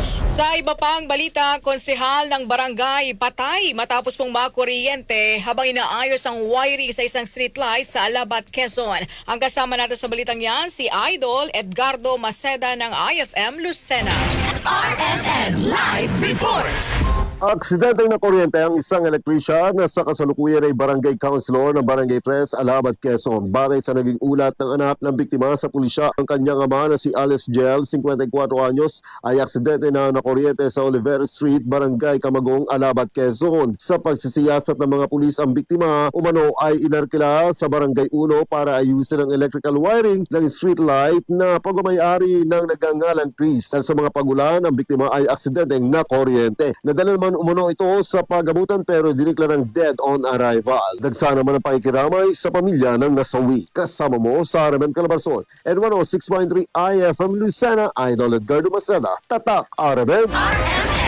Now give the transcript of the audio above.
Sa iba pang balita, konsehal ng barangay patay matapos pong makuryente habang inaayos ang wiring sa isang streetlight sa Alabat, Quezon. Ang kasama natin sa balitang yan, si Idol Edgardo Maceda ng IFM Lucena. RMN Live Reports. Aksidente na kuryente ang isang elektrisyan na sa kasalukuyan ay barangay councilor ng Barangay Tres, Alabat, Quezon. Batay sa naging ulat ng anak ng biktima sa pulisya, ang kanyang ama na si Alice Gel, 54 anyos, ay aksidente na nakuryente sa Oliver Street, Barangay Camagong, Alabat, Quezon. Sa pagsisiyasat ng mga pulis ang biktima, umano ay inarkila sa Barangay 1 para ayusin ang electrical wiring ng street light na pagmamayari ng nagangalang Chris. Sa mga pagulan, ang biktima ay aksidenteng nakuryente. Nadala naman umano ito sa pagamutan pero diniklarang dead on arrival. Dagsa naman ang pakikiramay sa pamilya ng nasawi. Kasama mo sa Aramen Calabarzon and 106.3 IFM Lucena, Idol Edgardo Maceda, Tatak Aramen. RMN